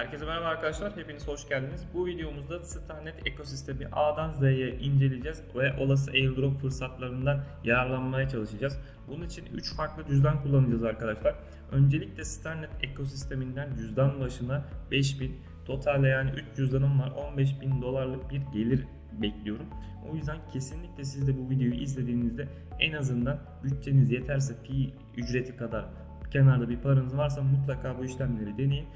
Herkese merhaba arkadaşlar, hepiniz hoş geldiniz. Bu videomuzda Starnet ekosistemi A'dan Z'ye inceleyeceğiz ve olası airdrop fırsatlarından yararlanmaya çalışacağız. Bunun için 3 farklı cüzdan kullanacağız arkadaşlar. Öncelikle Starnet ekosisteminden cüzdan başına 5000, totalde yani 3 cüzdanım var 15.000 dolarlık bir gelir bekliyorum. O yüzden kesinlikle siz de bu videoyu izlediğinizde en azından bütçeniz yeterse fi ücreti kadar kenarda bir paranız varsa mutlaka bu işlemleri deneyin.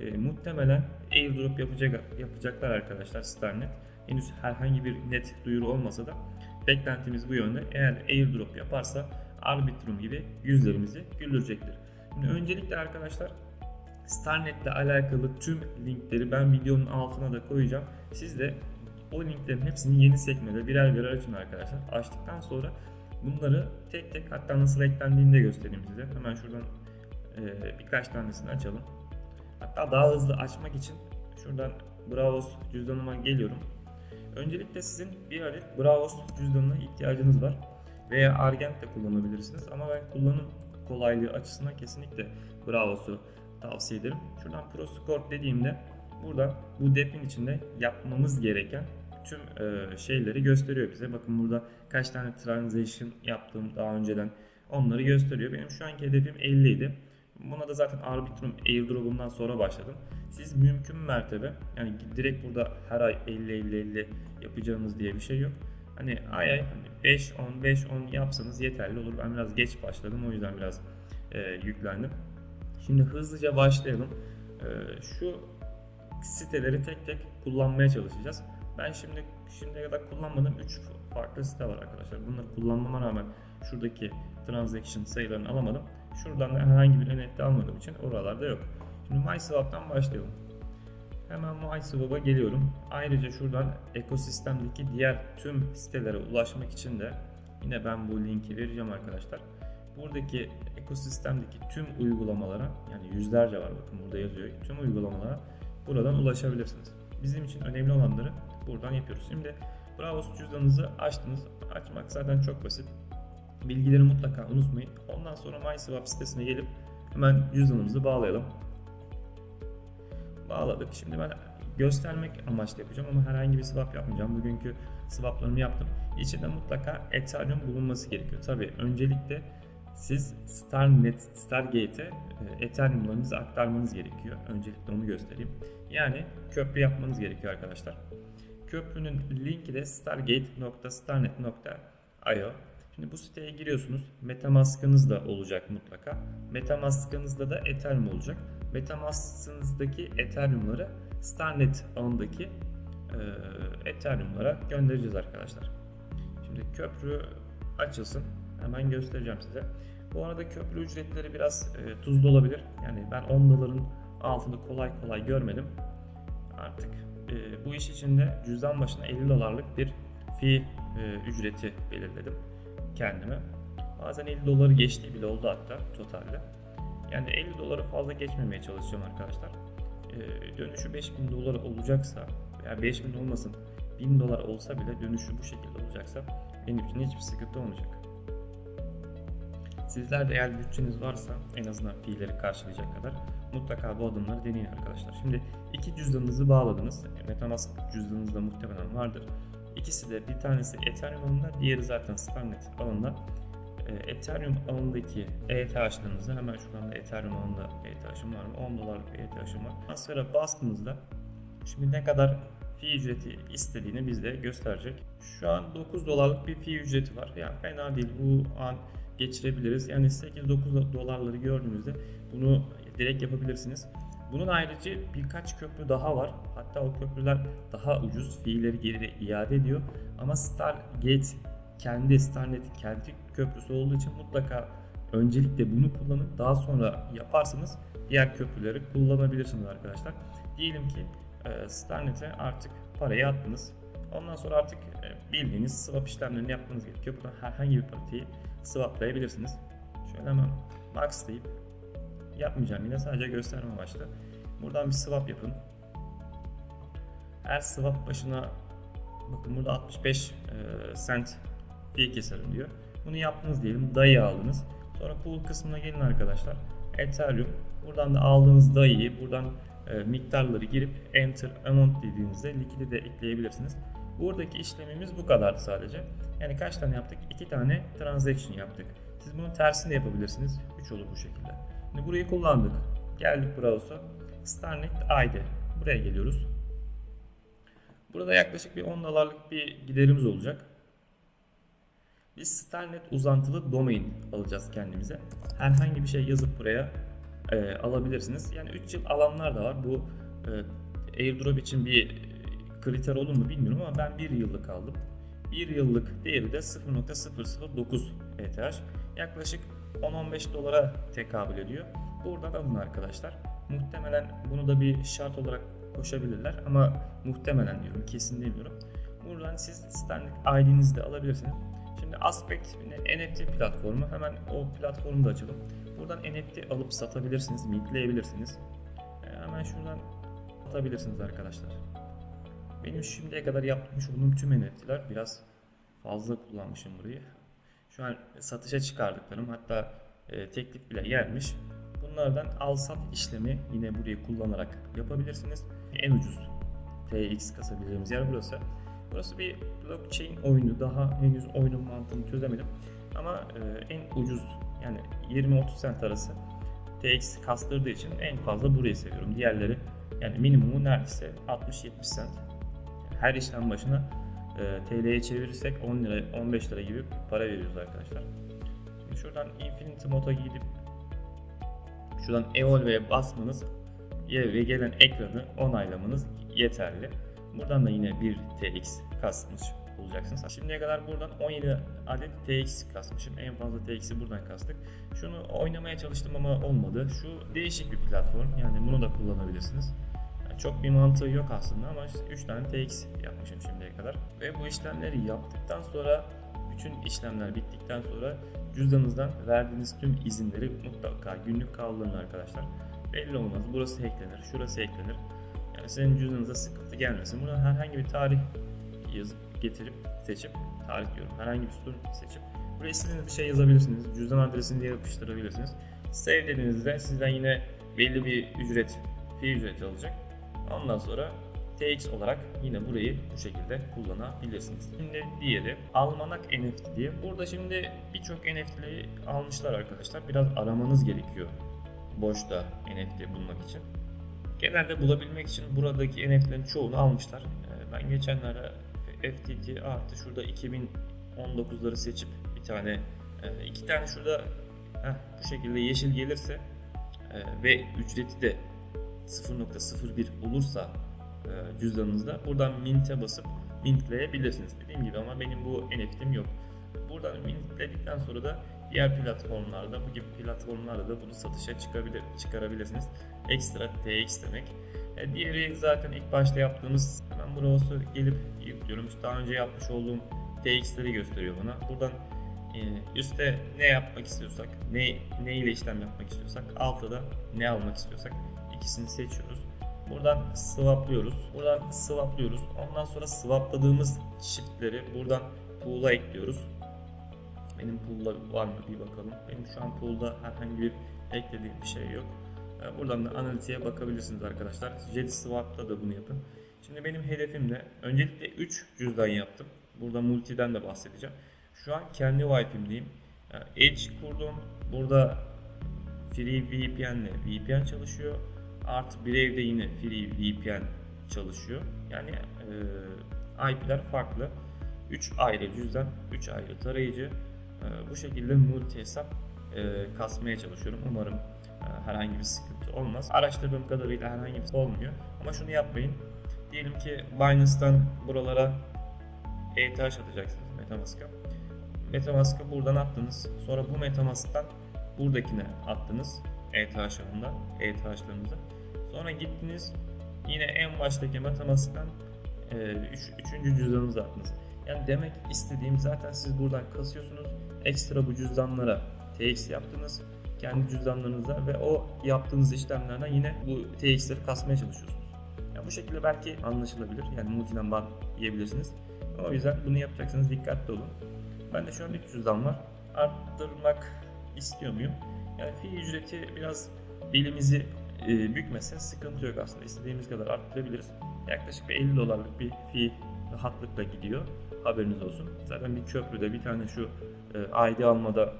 E, muhtemelen airdrop yapacak, yapacaklar arkadaşlar Starnet. Henüz herhangi bir net duyuru olmasa da beklentimiz bu yönde. Eğer airdrop yaparsa Arbitrum gibi yüzlerimizi güldürecektir. Şimdi öncelikle arkadaşlar Starnet ile alakalı tüm linkleri ben videonun altına da koyacağım. Siz de o linklerin hepsini yeni sekmede birer birer açın arkadaşlar. Açtıktan sonra bunları tek tek hatta nasıl eklendiğini de göstereyim size. Hemen şuradan e, birkaç tanesini açalım. Hatta daha hızlı açmak için şuradan Bravos cüzdanıma geliyorum. Öncelikle sizin bir adet Bravos cüzdanına ihtiyacınız var. Veya Argent de kullanabilirsiniz ama ben kullanım kolaylığı açısından kesinlikle Bravos'u tavsiye ederim. Şuradan ProScore dediğimde burada bu depin içinde yapmamız gereken tüm e, şeyleri gösteriyor bize. Bakın burada kaç tane transaction yaptım daha önceden onları gösteriyor. Benim şu anki hedefim 50 idi. Buna da zaten Arbitrum airdrop'undan sonra başladım. Siz mümkün mertebe yani direkt burada her ay 50-50-50 yapacağınız diye bir şey yok. Hani ay ay hani 5-10 5-10 yapsanız yeterli olur. Ben biraz geç başladım o yüzden biraz e, yüklendim. Şimdi hızlıca başlayalım. E, şu siteleri tek tek kullanmaya çalışacağız. Ben şimdi şimdiye kadar kullanmadığım 3 farklı site var arkadaşlar. Bunları kullanmama rağmen şuradaki transaction sayılarını alamadım. Şuradan da herhangi bir NFT almadığım için oralarda yok. Şimdi MySwap'tan başlayalım. Hemen MySwap'a geliyorum. Ayrıca şuradan ekosistemdeki diğer tüm sitelere ulaşmak için de yine ben bu linki vereceğim arkadaşlar. Buradaki ekosistemdeki tüm uygulamalara yani yüzlerce var bakın burada yazıyor. Tüm uygulamalara buradan ulaşabilirsiniz. Bizim için önemli olanları buradan yapıyoruz. Şimdi Bravos cüzdanınızı açtınız. Açmak zaten çok basit. Bilgileri mutlaka unutmayın. Ondan sonra MySwap sitesine gelip hemen cüzdanımızı bağlayalım. Bağladık. Şimdi ben göstermek amaçlı yapacağım ama herhangi bir swap yapmayacağım. Bugünkü swaplarımı yaptım. İçinde mutlaka Ethereum bulunması gerekiyor. Tabi öncelikle siz Starnet, Stargate'e Ethereum'larınızı aktarmanız gerekiyor. Öncelikle onu göstereyim. Yani köprü yapmanız gerekiyor arkadaşlar. Köprünün linki de stargate.starnet.io Şimdi bu siteye giriyorsunuz. Metamask'ınız da olacak mutlaka. Metamask'ınızda da Ethereum olacak. Metamask'ınızdaki Ethereum'ları Starnet ağındaki e, Ethereum'lara göndereceğiz arkadaşlar. Şimdi köprü açılsın. Hemen göstereceğim size. Bu arada köprü ücretleri biraz e, tuzlu olabilir. Yani ben 10 doların altını kolay kolay görmedim. Artık e, bu iş için de cüzdan başına 50 dolarlık bir fee e, ücreti belirledim kendime. Bazen 50 doları geçtiği bile oldu hatta totalde. Yani 50 doları fazla geçmemeye çalışacağım arkadaşlar. Ee, dönüşü 5000 dolar olacaksa veya 5000 olmasın 1000 dolar olsa bile dönüşü bu şekilde olacaksa benim için hiçbir sıkıntı olmayacak. Sizler de eğer bütçeniz varsa en azından fiilleri karşılayacak kadar mutlaka bu adımları deneyin arkadaşlar. Şimdi iki cüzdanınızı bağladınız. Metamask cüzdanınız da muhtemelen vardır. İkisi de bir tanesi Ethereum ağında, diğeri zaten Starnet ağında. E, Ethereum ağındaki ETH'larınızı hemen şuradan da Ethereum ağında ETH'ım var mı? 10 dolarlık bir ETH'ım var. Transfer'e bastığınızda şimdi ne kadar fi ücreti istediğini bizde gösterecek. Şu an 9 dolarlık bir fi ücreti var. Yani fena değil. Bu an geçirebiliriz. Yani 8-9 dolarları gördüğünüzde bunu direkt yapabilirsiniz. Bunun ayrıca birkaç köprü daha var. Hatta o köprüler daha ucuz. Fiilleri geri iade ediyor. Ama Stargate kendi Starnet'in kendi köprüsü olduğu için mutlaka öncelikle bunu kullanıp daha sonra yaparsanız diğer köprüleri kullanabilirsiniz arkadaşlar. Diyelim ki e, Starnet'e artık parayı attınız. Ondan sonra artık e, bildiğiniz swap işlemlerini yapmanız gerekiyor. Buradan herhangi bir parayı swaplayabilirsiniz. Şöyle hemen max deyip yapmayacağım yine sadece gösterme amaçlı. Buradan bir swap yapın. Her swap başına bakın burada 65 e, cent fee keserim diyor. Bunu yaptınız diyelim. DAI'yi aldınız. Sonra pool kısmına gelin arkadaşlar. Ethereum. Buradan da aldığınız DAI'yi buradan e, miktarları girip enter amount dediğinizde likidi de ekleyebilirsiniz. Buradaki işlemimiz bu kadardı sadece. Yani kaç tane yaptık? 2 tane transaction yaptık. Siz bunun tersini de yapabilirsiniz. 3 olur bu şekilde. Şimdi burayı kullandık. Geldik browser'a. Starnet ID. Buraya geliyoruz. Burada yaklaşık bir 10 dolarlık bir giderimiz olacak. Biz Starnet uzantılı domain alacağız kendimize. Herhangi bir şey yazıp buraya e, alabilirsiniz. Yani 3 yıl alanlar da var. Bu e, airdrop için bir kriter olur mu bilmiyorum ama ben 1 yıllık aldım. 1 yıllık değeri de 0.009 ETH. Yaklaşık 10-15 dolara tekabül ediyor. Buradan alın arkadaşlar. Muhtemelen bunu da bir şart olarak koşabilirler ama muhtemelen diyorum kesin demiyorum. Buradan siz Starlink ID'nizi de alabilirsiniz. Şimdi Aspect NFT platformu hemen o platformu da açalım. Buradan NFT alıp satabilirsiniz, mintleyebilirsiniz. E, hemen şuradan satabilirsiniz arkadaşlar. Benim şimdiye kadar yapmış olduğum tüm NFT'ler biraz fazla kullanmışım burayı. Şu an satışa çıkardıklarım hatta e, teklif bile gelmiş. Bunlardan al sat işlemi yine burayı kullanarak yapabilirsiniz. En ucuz TX kasabileceğimiz yer burası. Burası bir blockchain oyunu. Daha henüz oyunun mantığını çözemedim. Ama e, en ucuz yani 20-30 cent arası TX kastırdığı için en fazla burayı seviyorum. Diğerleri yani minimumu neredeyse 60-70 cent. Her işlem başına e, TL'ye çevirirsek 10 lira 15 lira gibi para veriyoruz arkadaşlar. Şimdi şuradan Infinity Mode'a gidip şuradan Evolve'ye basmanız ve gelen ekranı onaylamanız yeterli. Buradan da yine bir TX kasmış olacaksınız. Şimdiye kadar buradan 17 adet TX kasmışım. En fazla TX'i buradan kastık. Şunu oynamaya çalıştım ama olmadı. Şu değişik bir platform. Yani bunu da kullanabilirsiniz. Yani çok bir mantığı yok aslında ama 3 tane TX yapmışım şimdiye kadar. Ve bu işlemleri yaptıktan sonra bütün işlemler bittikten sonra cüzdanınızdan verdiğiniz tüm izinleri mutlaka günlük kaldırın arkadaşlar. Belli olmaz. Burası eklenir, şurası eklenir. Yani senin cüzdanınıza sıkıntı gelmesin. Buradan herhangi bir tarih yazıp getirip seçip tarih diyorum. Herhangi bir sütun seçip buraya istediğiniz bir şey yazabilirsiniz. Cüzdan adresini de yapıştırabilirsiniz. Save dediğinizde sizden yine belli bir ücret, fee ücreti alacak. Ondan sonra TX olarak yine burayı bu şekilde kullanabilirsiniz. Şimdi diğeri Almanak NFT diye. Burada şimdi birçok NFT'leri almışlar arkadaşlar. Biraz aramanız gerekiyor boşta NFT bulmak için. Genelde bulabilmek için buradaki NFT'lerin çoğunu almışlar. Ee, Ben geçenlerde FTT artı şurada 2019'ları seçip bir tane e, iki tane şurada heh, bu şekilde yeşil gelirse e, ve ücreti de 0.01 olursa cüzdanınızda buradan mint'e basıp mintleyebilirsiniz. Dediğim gibi ama benim bu NFT'm yok. Buradan mintledikten sonra da diğer platformlarda bu gibi platformlarda da bunu satışa çıkabilir, çıkarabilirsiniz. Ekstra TX demek. E, diğeri zaten ilk başta yaptığımız hemen browser gelip yüklüyorum. Daha önce yapmış olduğum TX'leri gösteriyor bana. Buradan e, üstte ne yapmak istiyorsak, ne, ne ile işlem yapmak istiyorsak, altta da ne almak istiyorsak ikisini seçiyoruz. Buradan swaplıyoruz. Buradan swaplıyoruz. Ondan sonra swapladığımız çiftleri buradan pool'a ekliyoruz. Benim pool'da var mı bir bakalım. Benim şu an pool'da herhangi bir eklediğim bir şey yok. Ee, Buradan da analitiğe bakabilirsiniz arkadaşlar. Jet Swap'ta da bunu yapın. Şimdi benim hedefim de öncelikle 3 cüzdan yaptım. Burada multiden de bahsedeceğim. Şu an kendi Wi-Fi'mdeyim. Yani Edge kurdum. Burada Free VPN ile VPN çalışıyor. Artı bir evde yine Free VPN çalışıyor. Yani e, IP'ler farklı. 3 ayrı cüzdan, 3 ayrı tarayıcı. E, bu şekilde multi hesap e, kasmaya çalışıyorum. Umarım e, herhangi bir sıkıntı olmaz. Araştırdığım kadarıyla herhangi bir şey olmuyor. Ama şunu yapmayın. Diyelim ki Binance'tan buralara ETH atacaksınız Metamask'a. Metamask'ı buradan attınız. Sonra bu Metamask'tan buradakine attınız. ETH aşağında, ETH aşağınıza. Sonra gittiniz yine en baştaki Metamask'tan e, üç, üçüncü cüzdanınızı attınız. Yani demek istediğim zaten siz buradan kasıyorsunuz. Ekstra bu cüzdanlara TX yaptınız kendi cüzdanlarınıza ve o yaptığınız işlemlerden yine bu TX'leri kasmaya çalışıyorsunuz. Yani bu şekilde belki anlaşılabilir. Yani multiden ban yiyebilirsiniz. Ama o yüzden bunu yapacaksanız dikkatli olun. Ben de şu an 3 cüzdan var. Arttırmak istiyor muyum? Yani fi ücreti biraz belimizi e, bükmese sıkıntı yok aslında. İstediğimiz kadar arttırabiliriz. Yaklaşık bir 50 dolarlık bir fee rahatlıkla gidiyor. Haberiniz olsun. Zaten bir köprüde bir tane şu e, ID almada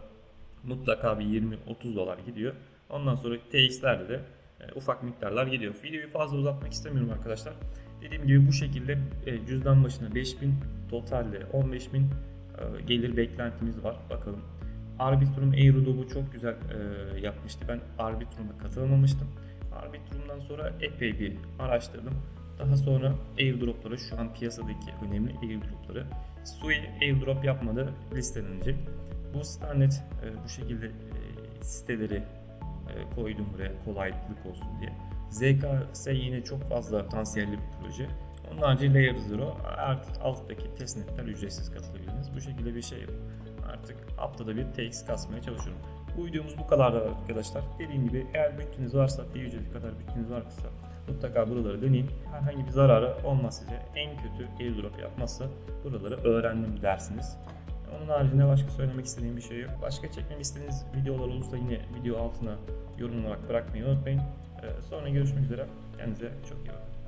mutlaka bir 20-30 dolar gidiyor. Ondan sonra TX'lerde de e, ufak miktarlar gidiyor. Videoyu fazla uzatmak istemiyorum arkadaşlar. Dediğim gibi bu şekilde e, cüzdan başına 5000 totalde 15000 e, gelir beklentimiz var. Bakalım. Arbitrum Airdrop'u çok güzel e, yapmıştı. Ben Arbitrum'a katılamamıştım. Arbitrum'dan sonra epey bir araştırdım. Daha sonra airdropları şu an piyasadaki önemli airdropları Sui airdrop yapmadı listelenecek. Bu Starnet e, bu şekilde e, siteleri e, koydum buraya kolaylık olsun diye. ZKS yine çok fazla potansiyelli bir proje. Onun harici Layer Zero artık alttaki testnetler ücretsiz katılabilirsiniz. Bu şekilde bir şey yapıp artık haftada bir TX kasmaya çalışıyorum. Bu videomuz bu kadar arkadaşlar. Dediğim gibi eğer bütçeniz varsa, bir ücreti kadar bütçeniz varsa mutlaka buraları deneyin. Herhangi bir zararı olmaz size. En kötü airdrop yapmazsa buraları öğrendim dersiniz. Onun haricinde başka söylemek istediğim bir şey yok. Başka çekmemi istediğiniz videolar olursa yine video altına yorum olarak bırakmayı unutmayın. Ee, Sonra görüşmek üzere. Kendinize çok iyi bakın.